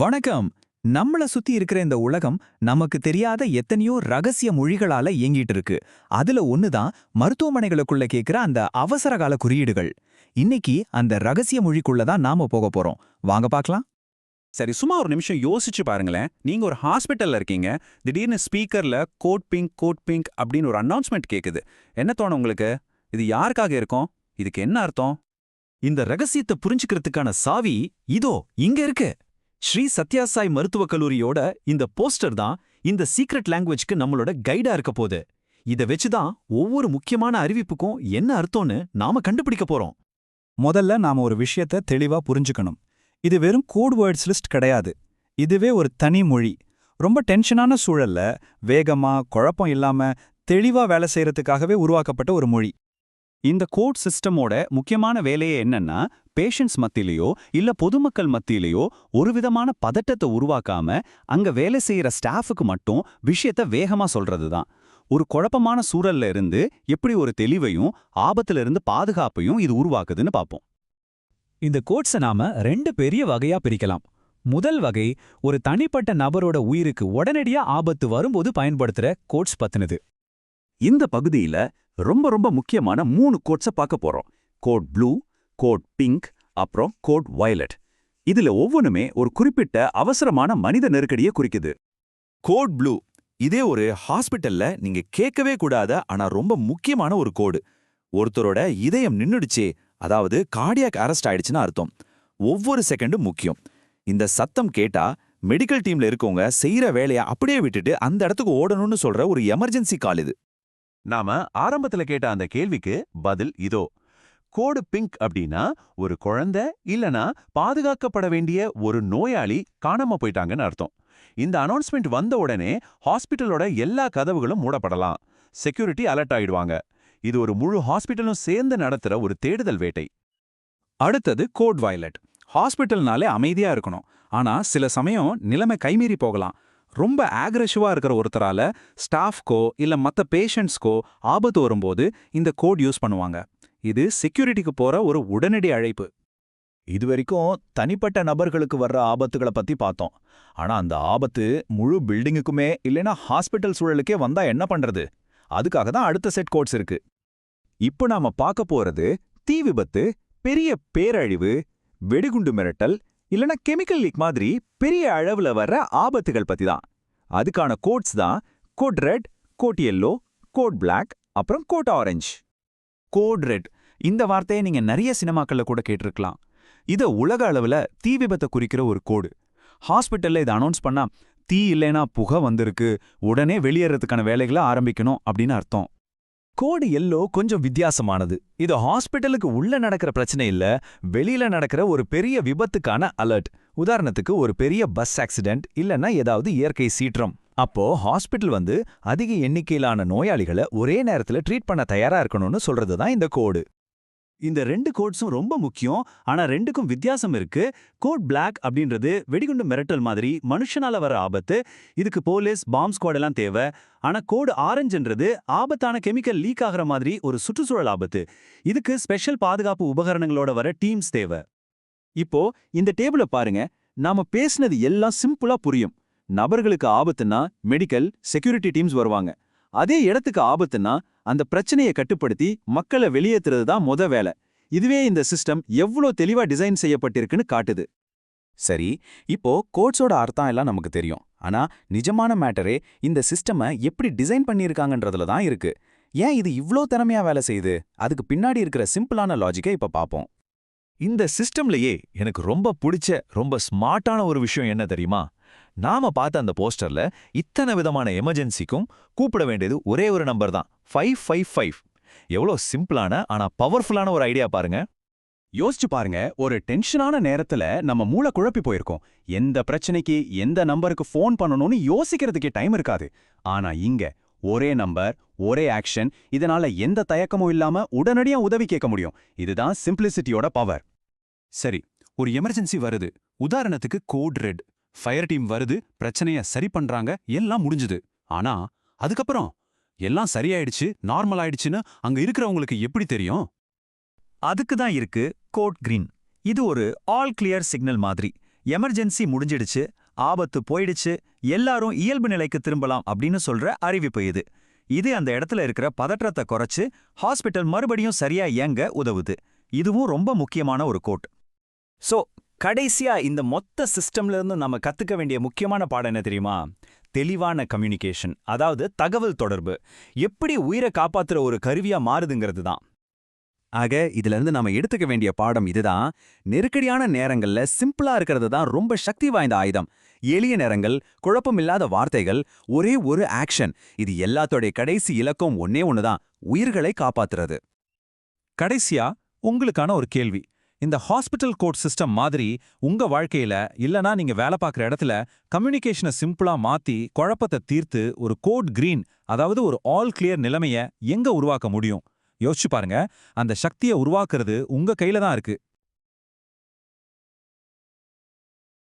வணக்கம். நம்மள சுத்தி இருக்கிற இந்த உலகம் நமக்கு தெரியாத எத்தனையோ ரகசிய மொழிகளால இயங்கிட்டு இருக்கு. அதுல ஒண்ணுதான் மருத்துவமனைகளுக்குள்ள கேக்குற அந்த அவசர கால குறியீடுகள். இன்னைக்கு அந்த ரகசிய மொழிக்குள்ள தான் நாம போக போறோம். வாங்க பார்க்கலாம். சரி சும்மா ஒரு நிமிஷம் யோசிச்சு பாருங்களேன். நீங்க ஒரு ஹாஸ்பிட்டல்ல இருக்கீங்க. திடீர்னு ஸ்பீக்கர்ல கோட் பிங்க் கோட் பிங்க் அப்படின்னு ஒரு அனௌன்ஸ்மெண்ட் கேக்குது. என்ன தோணும் உங்களுக்கு? இது யாருக்காக இருக்கும்? இதுக்கு என்ன அர்த்தம்? இந்த ரகசியத்தை புரிஞ்சுக்கிறதுக்கான சாவி இதோ இங்க இருக்கு. ஸ்ரீ சத்யாசாய் மருத்துவக் கல்லூரியோட இந்த போஸ்டர் தான் இந்த சீக்ரெட் லாங்குவேஜ்க்கு நம்மளோட கைடா இருக்க போகுது. இத வச்சுதான் ஒவ்வொரு முக்கியமான அறிவிப்புக்கும் என்ன அர்த்தம்னு நாம கண்டுபிடிக்க போறோம். முதல்ல நாம ஒரு விஷயத்த தெளிவா புரிஞ்சுக்கணும். இது வெறும் கோட் வேர்ட்ஸ் லிஸ்ட் கிடையாது. இதுவே ஒரு தனி மொழி. ரொம்ப டென்ஷனான சூழல்ல வேகமா குழப்பம் இல்லாம தெளிவா வேலை செய்யறதுக்காகவே உருவாக்கப்பட்ட ஒரு மொழி. இந்த கோட் சிஸ்டமோட முக்கியமான வேலையே என்னன்னா பேஷண்ட்ஸ் மத்தியிலையோ இல்ல பொதுமக்கள் மத்தியிலையோ ஒரு விதமான பதட்டத்தை உருவாக்காம அங்க வேலை செய்யற ஸ்டாஃபுக்கு மட்டும் விஷயத்த வேகமா சொல்றது தான் ஒரு குழப்பமான சூழல்ல இருந்து எப்படி ஒரு தெளிவையும் ஆபத்துல இருந்து பாதுகாப்பையும் இது உருவாக்குதுன்னு பார்ப்போம். இந்த கோட்ஸை நாம ரெண்டு பெரிய வகையா பிரிக்கலாம். முதல் வகை ஒரு தனிப்பட்ட நபரோட உயிருக்கு உடனடியா ஆபத்து வரும்போது பயன்படுத்துற கோட்ஸ் பத்தினது. இந்த பகுதியில ரொம்ப ரொம்ப முக்கியமான மூணு கோட்ஸை பார்க்க போறோம். கோட் ப்ளூ கோட் பிங்க் அப்புறம் கோட் வயலட் இதுல ஒவ்வொன்றுமே ஒரு குறிப்பிட்ட அவசரமான மனித நெருக்கடியை குறிக்குது. கோட் ப்ளூ இதே ஒரு ஹாஸ்பிட்டல்ல நீங்க கேட்கவே கூடாத ஆனா ரொம்ப முக்கியமான ஒரு கோடு ஒருத்தரோட இதயம் நின்னுடுச்சே அதாவது கார்டியாக் அரெஸ்ட் ஆயிடுச்சுன்னு அர்த்தம். ஒவ்வொரு செகண்டும் முக்கியம். இந்த சத்தம் கேட்டா மெடிக்கல் டீம்ல இருக்கவங்க செய்யற வேலையை அப்படியே விட்டுட்டு அந்த இடத்துக்கு ஓடணும்னு சொல்ற ஒரு எமர்ஜென்சி கால் இது. நாம ஆரம்பத்துல கேட்ட அந்த கேள்விக்கு பதில் இதோ. கோடு பிங்க் அப்படின்னா ஒரு குழந்தை இல்லனா பாதுகாக்கப்பட வேண்டிய ஒரு நோயாளி காணாம போயிட்டாங்கன்னு அர்த்தம். இந்த அனௌன்ஸ்மெண்ட் வந்த உடனே ஹாஸ்பிட்டலோட எல்லா கதவுகளும் மூடப்படலாம். செக்யூரிட்டி அலர்ட் ஆயிடுவாங்க. இது ஒரு முழு ஹாஸ்பிட்டலும் சேர்ந்து நடத்துற ஒரு தேடுதல் வேட்டை. அடுத்தது கோட் வயலட். ஹாஸ்பிட்டல்னாலே அமைதியா இருக்கணும். ஆனா சில சமயம் நிலைமை கைமீறி போகலாம். ரொம்ப ஆக்ரெசிவா இருக்கிற ஒருத்தரால ஸ்டாஃப்கோ இல்ல மத்த பேஷண்ட்ஸ்க்கோ ஆபத்து வரும்போது இந்த கோட் யூஸ் பண்ணுவாங்க. இது செக்யூரிட்டிக்கு போற ஒரு உடனடி அழைப்பு. இதுவரைக்கும் தனிப்பட்ட நபர்களுக்கு வர்ற ஆபத்துகளை பத்தி பார்த்தோம். ஆனா அந்த ஆபத்து முழு பில்டிங்குக்குமே இல்லைனா ஹாஸ்பிட்டல் சூழலுக்கே வந்தா என்ன பண்றது? அதுக்காக தான் அடுத்த செட் கோட்ஸ் இருக்கு. இப்போ நாம பார்க்க போறது தீ விபத்து பெரிய பேரழிவு வெடிகுண்டு மிரட்டல் இல்லனா கெமிக்கல் லீக் மாதிரி பெரிய அளவுல வர்ற ஆபத்துகள் பத்தி தான். அதுக்கான கோட்ஸ் தான் code red code yellow code black அப்புறம் கோட் ஆரஞ்சு கோட் ரெட் இந்த வார்த்தையை நீங்க நிறைய சினிமாக்கள்ல கூட கேட்டிருக்கலாம். இத உலக அளவுல தீ விபத்தை குறிக்கிற ஒரு கோடு ஹாஸ்பிட்டல்ல இதை அனௌன்ஸ் பண்ணா தீ இல்லைனா புகை வந்திருக்கு உடனே வெளியேறதுக்கான வேலைகளை ஆரம்பிக்கணும் அப்படின்னு அர்த்தம். கோடு எல்லோ கொஞ்சம் வித்தியாசமானது. இது ஹாஸ்பிட்டலுக்கு உள்ள நடக்கிற பிரச்சனை இல்ல வெளியில நடக்கிற ஒரு பெரிய விபத்துக்கான அலர்ட் உதாரணத்துக்கு ஒரு பெரிய பஸ் ஆக்சிடென்ட் இல்லனா ஏதாவது இயற்கை சீற்றம். அப்போ ஹாஸ்பிட்டல் வந்து அதிக எண்ணிக்கையிலான நோயாளிகளை ஒரே நேரத்துல ட்ரீட் பண்ண தயாரா இருக்கணும்னு சொல்றது தான் இந்த கோடு இந்த ரெண்டு கோட்ஸும் ரொம்ப முக்கியம். ஆனா ரெண்டுக்கும் வித்தியாசம் இருக்கு. கோட் பிளாக் அப்படின்றது வெடிகுண்டு மிரட்டல் மாதிரி மனுஷனால வர ஆபத்து. இதுக்கு போலீஸ் பாம்ப் ஸ்குவாட் எல்லாம் தேவை. ஆனா கோடு ஆரஞ்சுன்றது ஆபத்தான கெமிக்கல் லீக் ஆகிற மாதிரி ஒரு சுற்றுச்சூழல் ஆபத்து. இதுக்கு ஸ்பெஷல் பாதுகாப்பு உபகரணங்களோட வர டீம்ஸ் தேவை. இப்போ இந்த டேபிள பாருங்க. நாம பேசினது எல்லாம் சிம்பிளா புரியும். நபர்களுக்கு ஆபத்துன்னா மெடிக்கல் செக்யூரிட்டி டீம்ஸ் வருவாங்க. அதே இடத்துக்கு ஆபத்துன்னா அந்த பிரச்சனையை கட்டுப்படுத்தி மக்களை வெளியேற்றுறது தான் முத வேலை. இதுவே இந்த சிஸ்டம் எவ்வளோ தெளிவா டிசைன் செய்யப்பட்டிருக்குன்னு காட்டுது. சரி இப்போ கோட்ஸோட அர்த்தம் எல்லாம் நமக்கு தெரியும். ஆனா நிஜமான மேட்டரே இந்த சிஸ்டமை எப்படி டிசைன் பண்ணியிருக்காங்கன்றதுல தான் இருக்கு. ஏன் இது இவ்ளோ திறமையா வேலை செய்யுது? அதுக்கு பின்னாடி இருக்கிற சிம்பிளான லாஜிக்கை இப்ப பாப்போம். இந்த சிஸ்டம்லயே எனக்கு ரொம்ப பிடிச்ச ரொம்ப ஸ்மார்ட்டான ஒரு விஷயம் என்ன தெரியுமா? நாம பார்த்த அந்த போஸ்டர்ல இத்தனை விதமான எமர்ஜென்சிக்கும் கூப்பிட வேண்டியது ஒரே ஒரு நம்பர் தான் ஃபைவ் ஃபைவ் ஃபைவ் எவ்வளோ சிம்பிளான ஆனா பவர்ஃபுல்லான ஒரு ஐடியா பாருங்க. யோசிச்சு பாருங்க ஒரு டென்ஷனான நேரத்துல நம்ம மூளை குழப்பி போயிருக்கோம். எந்த பிரச்சனைக்கு எந்த நம்பருக்கு ஃபோன் பண்ணணும்னு யோசிக்கிறதுக்கே டைம் இருக்காது. ஆனா இங்க ஒரே நம்பர் ஒரே ஆக்ஷன் இதனால எந்த தயக்கமும் இல்லாம உடனடியா உதவி கேட்க முடியும். இதுதான் சிம்பிளிசிட்டியோட பவர் சரி ஒரு எமர்ஜென்சி வருது. உதாரணத்துக்கு கோட் ரெட். ஃபயர் டீம் வருது பிரச்சனைய சரி பண்றாங்க எல்லாம் முடிஞ்சுது. ஆனா அதுக்கப்புறம் எல்லாம் சரியாயிடுச்சு நார்மல் ஆயிடுச்சுன்னு அங்க இருக்கிறவங்களுக்கு எப்படி தெரியும்? அதுக்கு தான் இருக்கு கோட் கிரீன். இது ஒரு ஆல் கிளியர் சிக்னல் மாதிரி. எமர்ஜென்சி முடிஞ்சிடுச்சு ஆபத்து போயிடுச்சு எல்லாரும் இயல்பு நிலைக்கு திரும்பலாம் அப்படின்னு சொல்ற அறிவிப்பு இது. இது அந்த இடத்துல இருக்கிற பதற்றத்தை குறைச்சு ஹாஸ்பிட்டல் மறுபடியும் சரியா இயங்க உதவுது. இதுவும் ரொம்ப முக்கியமான ஒரு கோட். சோ கடைசியா இந்த மொத்த சிஸ்டம்ல இருந்து நம்ம கத்துக்க வேண்டிய முக்கியமான பாடம் என்ன தெரியுமா? தெளிவான கம்யூனிகேஷன் அதாவது தகவல் தொடர்பு. எப்படி உயிரை காப்பாத்துற ஒரு கருவியா மாறுதுங்கிறது தான். ஆக இதுல இருந்து நாம எடுத்துக்க வேண்டிய பாடம் இதுதான். நெருக்கடியான நேரங்கள்ல சிம்பிளா இருக்கிறது தான் ரொம்ப சக்தி வாய்ந்த ஆயுதம். எளிய நேரங்கள் குழப்பமில்லாத வார்த்தைகள் ஒரே ஒரு ஆக்ஷன் இது எல்லாத்தோடைய கடைசி இலக்கம் ஒன்னே ஒண்ணுதான் உயிர்களை காப்பாத்துறது. கடைசியா உங்களுக்கான ஒரு கேள்வி. இந்த ஹாஸ்பிட்டல் கோட் சிஸ்டம் மாதிரி உங்க வாழ்க்கையில இல்லனா நீங்க வேலை பார்க்குற இடத்துல கம்யூனிகேஷனை சிம்பிளா மாத்தி குழப்பத்தை தீர்த்து ஒரு கோட் கிரீன் அதாவது ஒரு ஆல் கிளியர் நிலைமைய எங்க உருவாக்க முடியும்? யோசிச்சு பாருங்க. அந்த சக்தியை உருவாக்குறது உங்க கையில தான் இருக்கு.